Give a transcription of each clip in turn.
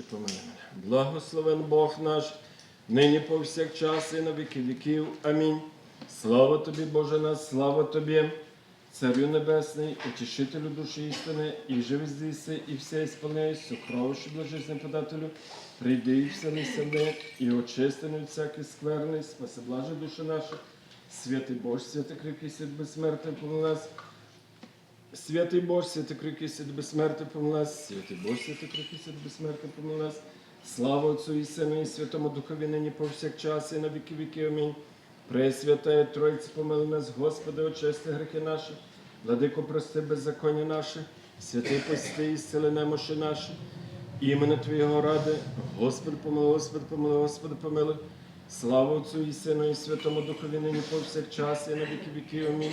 і помилуй мене. Благословен Бог наш, нині повсякчас і на віки віків. Амінь. Слава тобі, Боже наш, слава тобі, Царю Небесний, утішителю душі істини, і живи здійси, і все ісполняй, сокровище блажизним подателю, прийди і вселися ми, і очисти від всякий скверний, спаси блаже душа наша, святий Боже, святий кріпкий свят безсмертний помилуй нас, Святий Боже, святий крикий свят безсмертний помилуй нас, святий Боже, святий крикий свят безсмертний помилуй нас. Слава Отцю і Сину і Святому Духові нині повсякчас і на віки віки. Амінь. Пресвятая Тройці, помилуй нас, Господи, очисти грехи наші, владико, прости беззаконня наші, святий пости і зцели немощі наші. Іменно Твоєго ради, Господи, помилуй, Господи, помилуй, Господи, помилуй. Слава Отцю і Сину і Святому Духові нині повсякчас і на віки віки. Амінь.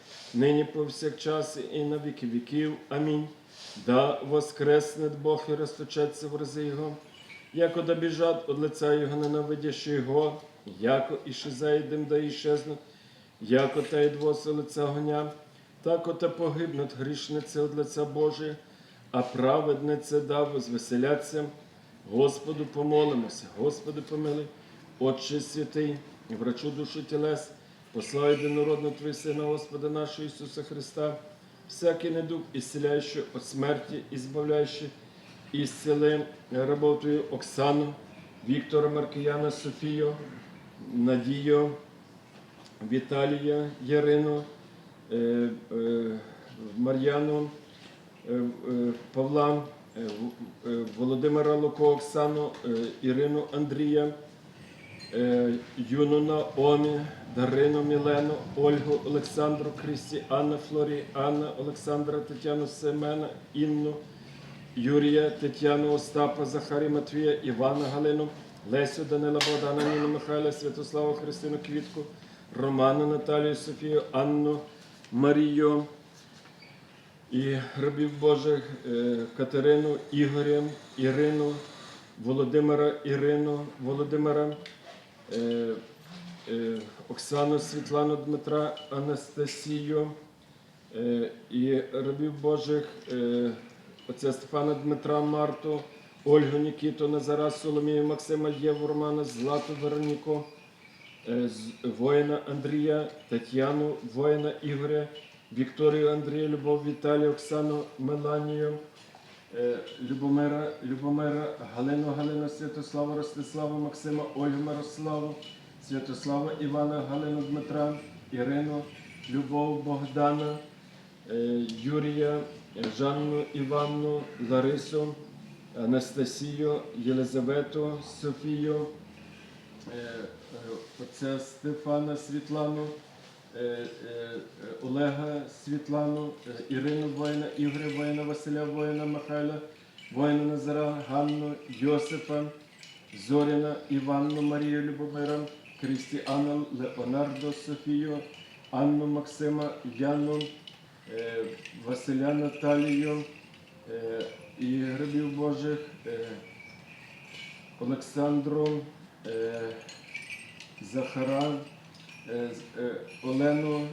нині повсякчас і на віки віків. Амінь. Да воскресне Бог і розточеться в рази Його, яко да біжать од лиця Його ненавидящі Його, яко і зайдем да іщезнуть, яко та й двоси лиця гоня, так ота погибнуть грішниці од лиця Божия, а праведнице да возвеселяться. Господу помолимося, Господи помилуй, Отче святий, врачу душі тілес, послай єдинородного Твій Сина, Господа нашого Ісуса Христа, всякий недуг, исцеляющий от смерти, избавляющий, исцели рабов Твою Оксану, Віктора Маркіяна, Софію, Надію, Віталія, Ярину, е, е, Мар'яну, е, Павла, Володимира Луко, Оксану, Ірину Андрія, Юну Наомі, Дарину Мілену, Ольгу Олександру, Крісті, Анна Флорі, Анна Олександра, Тетяну Семена, Інну, Юрія, Тетяну Остапа, Захарі Матвія, Івана Галину, Лесю Данила Богдана, Ніну Михайла, Святославу Христину Квітку, Роману Наталію, Софію, Анну, Марію і рабів Божих е, Катерину, Ігоря, Ірину, Володимира, Ірину, Володимира, е, Оксану, Світлану, Дмитра, Анастасію е, і рабів Божих е, отця Стефана Дмитра, Марту, Ольгу Нікіту, Назара, Соломію, Максима, Єву, Романа, Злату, Вероніку, е, воїна Андрія, Тетяну, воїна Ігоря, Вікторію Андрія, Любов Віталію, Оксану Меланію, е, Любомира, Любомира, Галину, Галину, Святославу, Ростиславу, Максима, Ольгу Мирославу, Святослава Івана, Галину Дмитра, Ірину, Любов Богдана, е, Юрія, Жанну Іванну, Ларису, Анастасію, Єлизавету, Софію, е, е, отця Стефана Світлану, Олега Світлану, Ірину воїна, Ігоря воїна, Василя воїна, Михайла, воїна Назара, Ганну, Йосипа, Зоріна, Іванну, Марію Любомира, Крістіану, Леонардо, Софію, Анну Максима, Яну, Василя Наталію і грибів Божих. Олександру, Захара, Олену,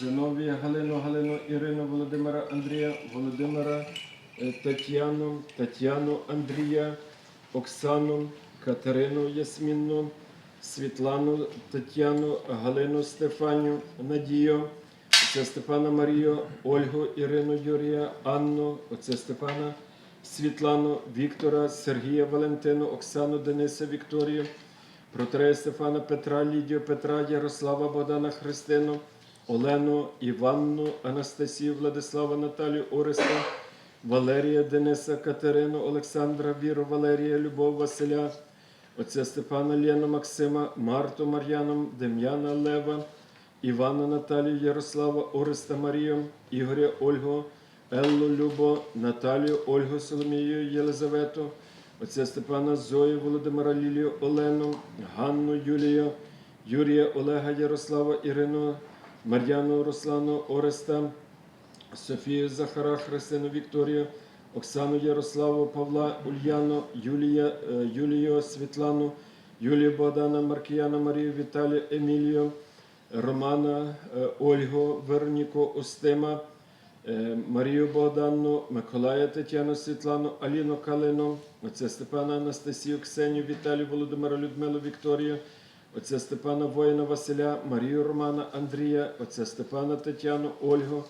Зиновія, Галину, Галину, Ірину, Володимира, Андрія, Володимира, Тетяну, Тетяну, Андрія, Оксану, Катерину Ясмінну, Світлану, Тетяну, Галину Стефаню, Надію, отця Степана Марію, Ольгу, Ірину Юрія, Анну, отця Степана, Світлану, Віктора, Сергія Валентину, Оксану, Дениса, Вікторію, Протрея Стефана Петра, Лідію Петра, Ярослава Богдана Христину, Олену, Іванну, Анастасію, Владислава, Наталію, Ореста, Валерія, Дениса, Катерину, Олександра, Віру, Валерія, Любов, Василя, отця Степана, Лену, Максима, Марту, Мар'яну, Дем'яна, Лева, Івана, Наталію, Ярослава, Ореста, Марію, Ігоря, Ольгу, Еллу, Любо, Наталію, Ольгу, Соломію, Єлизавету, отця Степана, Зою, Володимира, Лілію, Олену, Ганну, Юлію, Юрія Олега Ярослава Ірину, Мар'яну Руслану Ореста, Софію Захара, Христину Вікторію, Оксану Ярославу, Павла Ульяну, Юлія, е, Юлію Світлану, Юлію Богдана, Маркіяна, Марію, Віталію, Емілію, Романа, е, Ольгу, Вероніку, Устима, е, Марію Богданну, Миколая Тетяну, Світлану, Аліну Калину, отця Степана Анастасію, Ксенію, Віталію, Володимира, Людмилу, Вікторію, отця Степана Воїна Василя, Марію Романа, Андрія, отця Степана Тетяну, Ольгу,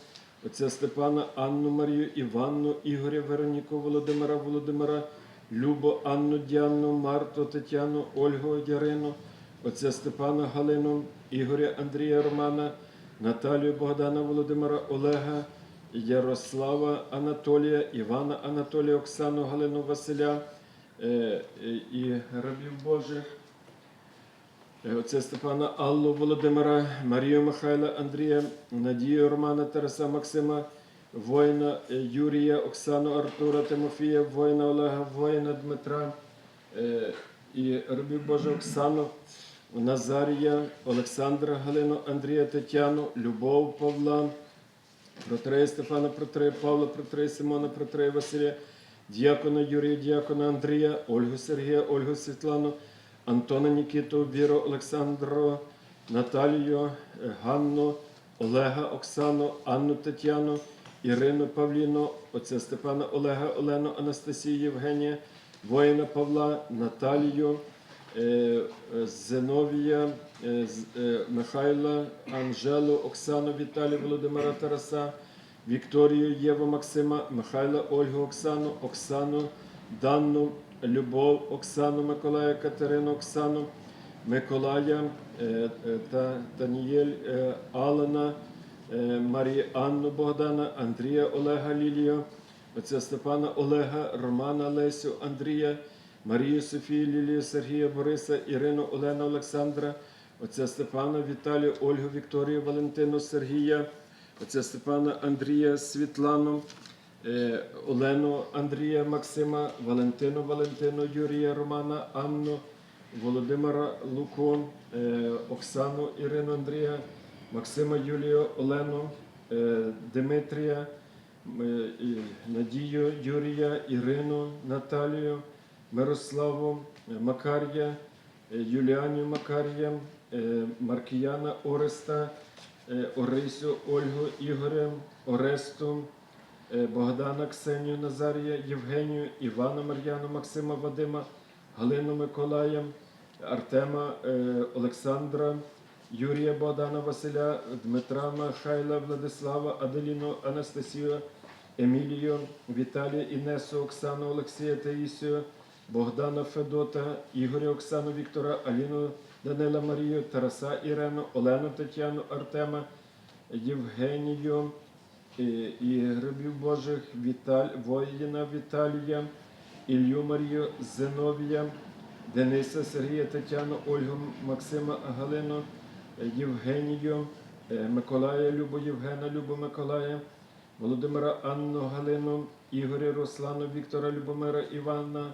отця Степана Анну Марію, Іванну, Ігоря, Вероніку, Володимира, Володимира, Любу, Анну, Діанну, Марту, Тетяну, Ольгу, Ярину, отця Степана Галину, Ігоря, Андрія Романа, Наталію Богдана, Володимира, Олега, Ярослава Анатолія, Івана Анатолія, Оксану Галину Василя е, е, і рабів Божих. Е, Отця Степана Аллу Володимира, Марію Михайла Андрія, Надію Романа Тараса Максима, воїна е, Юрія, Оксану Артура Тимофія, воїна Олега, воїна Дмитра е, і рабів Божих Оксану, Назарія, Олександра Галину, Андрія Тетяну, Любов Павла, Протрея Стефана, Протрея Павла, Протрея Симона, Протрея Василя, Діакона Юрія, Діакона Андрія, Ольгу Сергія, Ольгу Світлану, Антона Нікіту, Віру Олександру, Наталію, е, Ганну, Олега Оксану, Анну Тетяну, Ірину Павліну, отця Степана Олега, Олену, Анастасію Євгенія, воїна Павла, Наталію, е, е, Зиновія, з- е, Михайла, Анжелу, Оксану, Віталію, Володимира Тараса, Вікторію, Єву Максима, Михайла, Ольгу, Оксану, Оксану, Данну, Любов, Оксану, Миколая, Катерину, Оксану, Миколая е, е, та Танієль, е, Алана, Марію Анну Богдана, Андрія Олега Лілію, отця Степана Олега, Романа Лесю, Андрія, Марію Софію, Лілію, Сергія Бориса, Ірину Олена Олександра, отця Степана Віталію, Ольгу Вікторію, Валентину Сергія, отця Степана Андрія Світлану, Олену Андрія Максима, Валентину Валентину, Юрія Романа, Анну, Володимира Луку, е, Оксану Ірину Андрія, Максима Юлію, Олену, е, Дмитрія, е, Надію Юрія, Ірину, Наталію, Мирославу, е, Макарія, е, Юліанію Макарія, е, Маркіяна Ореста, е, Орисю, Ольгу, Ігоря, Оресту, е, Богдана Ксенію Назарія, Євгенію, Івана Мар'яну, Максима Вадима, Галину Миколая, Артема е, Олександра, Юрія Богдана Василя, Дмитра Михайла, Владислава, Аделіну Анастасію, Емілію, Віталія Інесу, Оксану Олексія Таїсію, Богдана Федота, Ігоря Оксану Віктора, Аліну Данила Марію, Тараса Ірену, Олену Тетяну Артема, Євгенію і, і грибів Божих Віталь, воїна Віталія, Ілью Марію, Зиновія, Дениса Сергія Тетяну, Ольгу Максима Галину, Євгенію, е, Миколая Любу Євгена, Любу Миколая, Володимира Анну Галину, Ігоря Руслану, Віктора Любомира Івана,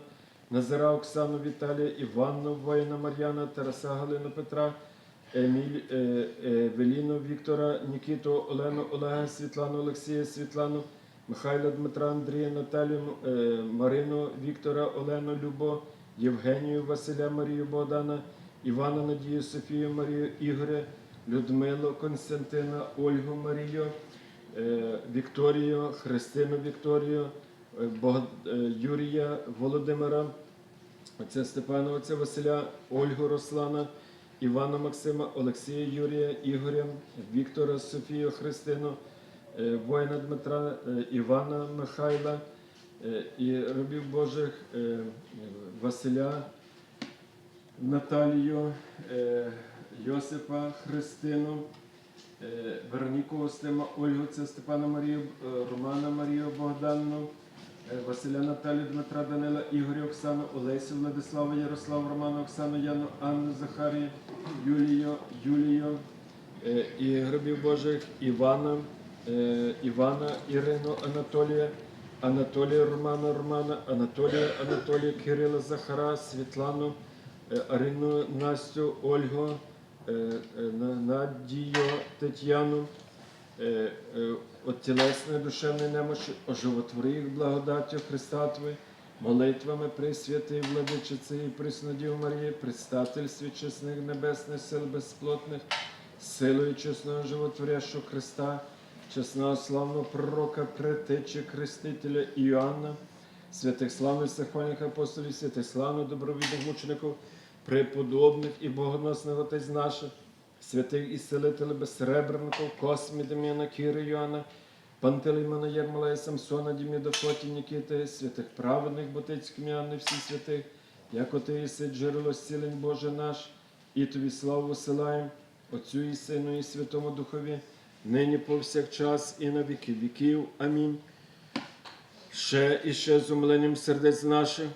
Назара Оксану Віталія, Іванну Воїна Мар'яна, Тараса Галину Петра, Еміль, е, е, Веліну Віктора, Нікіту, Олену Олега, Світлану Олексія, Світлану, Михайла Дмитра, Андрія, Наталію, е, Марину Віктора, Олену Любо, Євгенію Василя Марію Богдана, Івана Надію, Софію Марію, Ігоря, Людмилу Константина, Ольгу Марію, е, Вікторію, Христину Вікторію, е, е, Юрія Володимира, отця Степана, отця Василя, Ольгу Руслана, Івана Максима, Олексія Юрія, Ігоря, Віктора, Софію, Христину, е, воїна Дмитра, е, Івана Михайла е, і рабів Божих Василя, Наталію, Йосипа, Христину, Вероніку Остима, Ольгу, це Степана Марію, Романа Марію Богданну, Василя Наталію, Дмитра Данила, Ігоря Оксану, Олесю, Владислава, Ярослава, Романа, Оксану, Яну, Анну, Захарію, Юлію, Юлію е, і гробів Божих Івана, е, Івана, Ірину, Анатолія, Анатолія Романа, Романа, Анатолія, Анатолія, Кирила, Захара, Світлану, е, Арину, Настю, Ольгу, е, е, на- Надію Тетяну, е, е, от тілесної душевної немощі, оживотвори їх благодаттю Христа Твої, молитвами Пресвятої Владичиці і Преснодів Марії, предстательстві чесних небесних сил безплотних, силою чесного животворящого Христа, чесного славного пророка, предтечі Хрестителя Іоанна, святих славних сахвальних апостолів, святих славних добровідних мучеників, преподобних і богоносних отець наших, святих ісцелителів безсребреників, Космі, Дем'яна, Кіри, Йоанна, Пантелеймона, Єрмолея, Самсона, Діміда, Фоті, Нікіти, святих праведних, Ботицьких Міани, всі святих, як ти єси джерело зцілень Боже наш, і тобі славу висилаємо, Отцю і Сину, і Святому Духові, нині повсякчас і на віки віків. Амінь. Ще і ще з умиленням сердець наших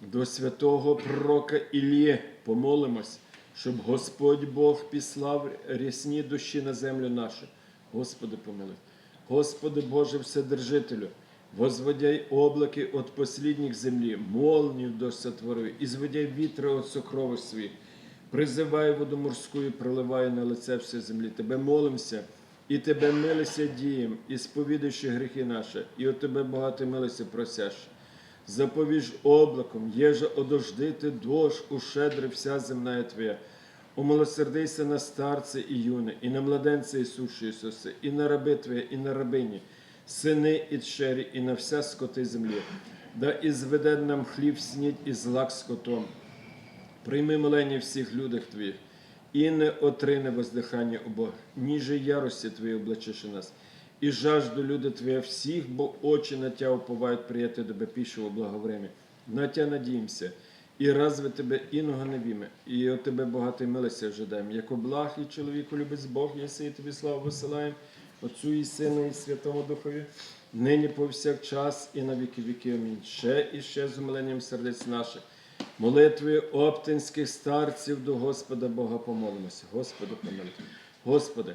до святого пророка Іллє помолимось, щоб Господь Бог післав рясні душі на землю нашу. Господи помилуй. Господи Боже Вседержителю, возводяй облаки от послідніх землі, молнію дощ сотворив, і зводяй вітри от сокровищ своїх, призивай воду морську і проливай на лице все землі. Тебе молимося, і тебе милися дієм, і сповідаючи гріхи наші, і от тебе багато милися просяш. Заповіж облаком, єже одождити дощ у щедре вся земна твоя. Умилосердися на старце і юне, і на младенця Ісуше Ісусе, і на раби Твоє, і на рабині, сини і дщері, і на вся скоти землі. Да і зведе нам хліб снідь і злак скотом. Прийми молення всіх людях Твоїх, і не отрине воздихання у Бога, ніже ярості Твої облачиши нас, і жажду люди Твоя всіх, бо очі на Тя уповають прияти Тебе пішого благовремя. На Тя надіємося, і разве Тебе іного не віме, і от Тебе багатий милися вжидаємо, як благ і чоловіку любить Бог, єси і Тобі славу висилаємо, Отцю і Сину, і Святому Духові, нині повсякчас і на віки віки. Амінь. Ще і ще з умиленням сердець наших. Молитвою оптинських старців до Господа Бога помолимося. Господи, помилуй. Господи,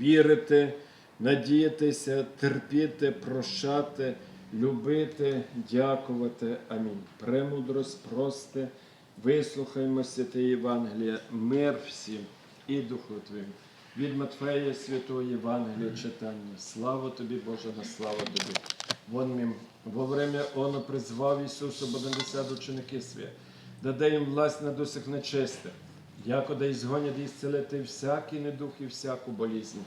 вірити, надіятися, терпіти, прощати, любити, дякувати. Амінь. Премудрость, прости, вислухаймо святе Євангелія, мир всім і Духу Твоєму. Від Матфея Святого Євангелія читання. Слава тобі, Боже, на слава тобі. Вон мім, во время оно призвав Ісусу Богдесят ученики свої, даде їм власть на досих нечистих, якода ізгонять і зцілити всякий недух і всяку болізнь.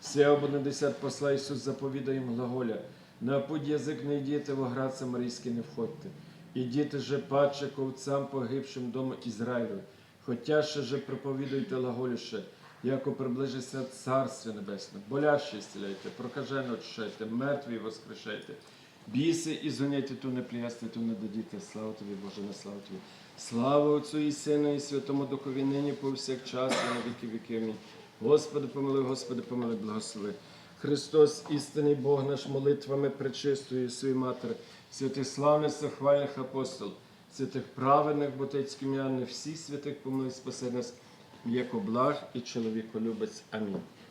Все обонадесят посла Ісус заповідає глаголя, на путь язик не йдіте, в оград Самарійський не входьте. Ідіте же паче ковцам погибшим дому Ізраїлю, хотя ще же проповідуйте глаголіше, яко приближиться Царствие Небесне, боляще зціляйте, прокажено очищайте, мертві воскрешайте. Біси і зоняйте ту не пліясти, ту не дадіте. Слава тобі, Боже, на славу тобі. Слава Отцю і Сину, і Святому Духові, нині повсякчас, і на віки. Амінь. Господи, помилуй, Господи, помилуй, благослови. Христос, істинний Бог наш, молитвами пречистої своєї Матері, святих славних захвальних апостол, святих праведних ботецьких м'ян, всіх святих помилуй, спаси нас, як благ і чоловіколюбець. Амінь.